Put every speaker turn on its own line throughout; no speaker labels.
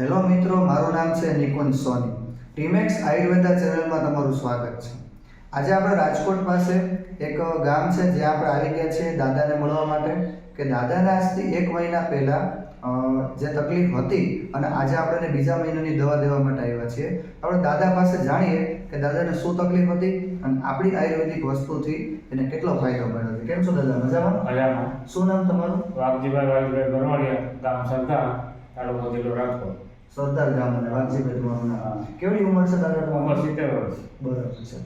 Hello મિત્રો મારું નામ છે નિકુંજ સોની. ટીમેક્સ આયુર્વેદા ચેનલમાં તમારું સ્વાગત છે. આજે આપણે રાજકોટ પાસે એક ગામ છે જ્યાં આપણે આવી ગયા છીએ દાદાને મળવા માટે. કે દાદાને આજથી એક મહિના પહેલાં જે તકલીફ હતી અને આજે આપણે બીજા મહિનાની દવા દેવા માટે આવ્યા છીએ. આપણે દાદા પાસે જાણીએ કે દાદાને શું તકલીફ હતી અને આપણી આયુર્વેદિક વસ્તુથી એને કેટલો ફાયદો મળ્યો છે. કેમ છો દાદા? મજામાં?
મજામાં.
શું નામ તમારું?
વાઘજીભાઈ વાઘજીભાઈ ગરવાડિયા ગામ સરદાર તાલુકો જિલ્લો રાજકોટ.
સરદાર ગામ અને વાઘજીભાઈ તમારું નામ કેવડી ઉંમર છે દાદા
ઉંમર સિત્તેર વર્ષ.
બરાબર છે.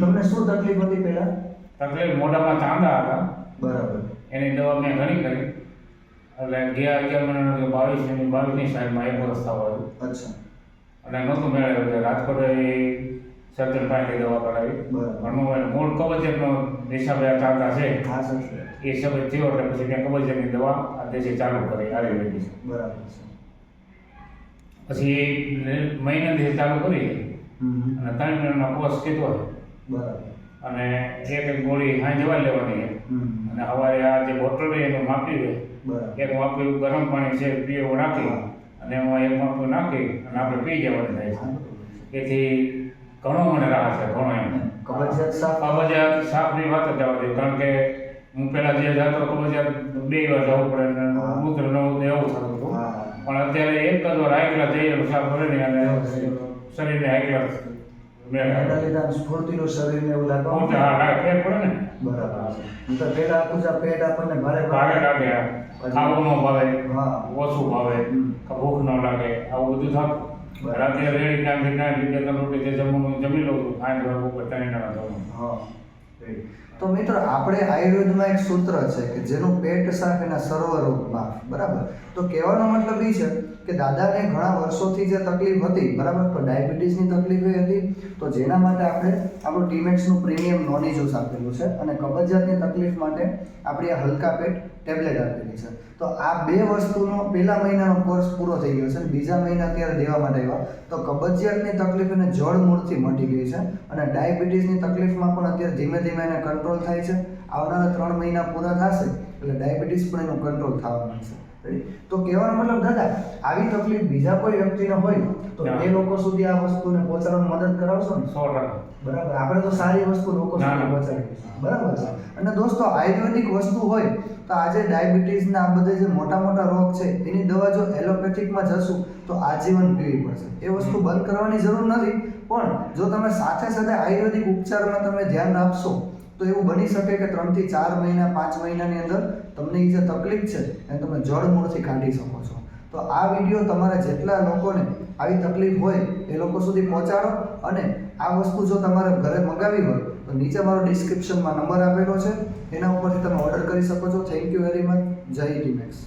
તમને શું તકલીફ હતી પહેલા?
તકલીફ મોઢામાં ચાંદા હતા.
બરાબર.
એની દવા મેં ઘણી કરી. એટલે ગયા અગિયાર મહિનાના બાવીસની બાવીસની સાઈડમાં એક વર્ષ થવા
અચ્છા.
અને નહોતું મેળવ્યું એટલે રાજકોટ સર્જન પાસેથી દવા કરાવી
બરાબર.
પણ મૂળ કબજિયાતનો હિસાબે આ ચાંદા છે.
હા સર
એ સબજ થયો એટલે પછી ત્યાં કબજિયાતની દવા આ દેશે ચાલુ કરી આયુર્વેદિક
બરાબર છે.
પછી મહિનાથી ચાલુ કરી અને ત્રણ મહિનાનો કોર્સ કીધો
બરાબર.
અને એક એક ગોળી હાઈ જવા લેવાની અને સવારે આ જે બોટલ રહી એનું માપી દે
બરાબર.
એક માપી ગરમ પાણી છે પીવું નાખી અને એમાં એક માપ્યું નાખી અને આપણે પી જવાનું થાય છે. એથી ઘણો મને રાહત છે ઘણો એમ.
કબજિયાત
સાફની વાત જ જવા દે કારણ કે હું પહેલાં જે જતો કબજિયાત બે વાર જવું પડે મૂત્ર ન એવું થતું હતું.
હા.
પણ અત્યારે એક વાર હાઈ જઈએ મુસાફરી અને શરીરને
આમ સ્ફૂર્તિનું શરીરને એવું લાગે.
હા હા ફેર પડે ને.
બરાબર. તો પહેલા આખું જ પેટ આપણને ભારે
ભાગે લાગે ખાવું ન ભાવે
હા.
ઓછું ભાવે ભૂખ ન લાગે આવું બધું થતું. રાતે રેડી ટાઈમ ના બે રોટી જે જમવાનું જમી લઉં છું. ખાઈ ઉપર ત્રણ ના જમવાનું.
હા. તો મિત્રો, આપણે આયુર્વેદમાં એક સૂત્ર છે કે જેનું પેટ સાફ એના સર્વ રોગ બરાબર? તો કહેવાનો મતલબ એ છે કે દાદાને ઘણા વર્ષોથી જે તકલીફ હતી, બરાબર? તો ડાયાબિટીસની તકલીફ હતી તો જેના માટે આપણે આપણું ટીમેક્સનું પ્રીમિયમ નોની જ્યુસ આપેલું છે અને કબજિયાતની તકલીફ માટે આપણી આ હલકા પેટ ટેબ્લેટ આપેલી છે. તો આ બે વસ્તુનો પહેલા મહિનાનો કોર્સ પૂરો થઈ ગયો છે અને બીજા મહિના અત્યારે દેવા માટે આવ્યા. તો કબજિયાતની તકલીફ એને જળ મૂળથી મટી ગઈ છે અને ડાયાબિટીસની તકલીફમાં પણ અત્યારે ધીમે ધીમે એને કંટ્રોલ થાય છે. આવનારા ત્રણ મહિના પૂરા થશે એટલે ડાયાબિટીસ પણ એનું કંટ્રોલ થવા Ready? તો કહેવાનો મતલબ દાદા આવી તકલીફ બીજા કોઈ વ્યક્તિને હોય તો એ લોકો સુધી આ વસ્તુને પહોંચાડવામાં મદદ કરાવશો ને?
સો
બરાબર. આપણે તો સારી વસ્તુ લોકો સુધી. પહોંચાડીએ બરાબર છે. અને દોસ્તો આયુર્વેદિક વસ્તુ હોય તો આજે ડાયાબિટીસના આ બધા જે મોટા મોટા રોગ છે એની દવા જો એલોપેથિકમાં જશું તો આજીવન પીવી પડશે. એ વસ્તુ બંધ કરવાની જરૂર નથી પણ જો તમે સાથે સાથે આયુર્વેદિક ઉપચારમાં તમે ધ્યાન આપશો તો એવું બની શકે કે ત્રણથી ચાર મહિના, પાંચ મહિનાની અંદર તમને જે તકલીફ છે, એને તમે જળમૂળથી કાઢી શકો છો. તો આ વીડિયો તમારા જેટલા લોકોને આવી તકલીફ હોય, એ લોકો સુધી પહોંચાડો અને આ વસ્તુ જો તમારે ઘરે મંગાવી હોય, તો નીચે મારો ડિસ્ક્રિપ્શનમાં નંબર આપેલો છે. એના ઉપરથી તમે ઓર્ડર કરી શકો છો. Thank you very much Jai Timex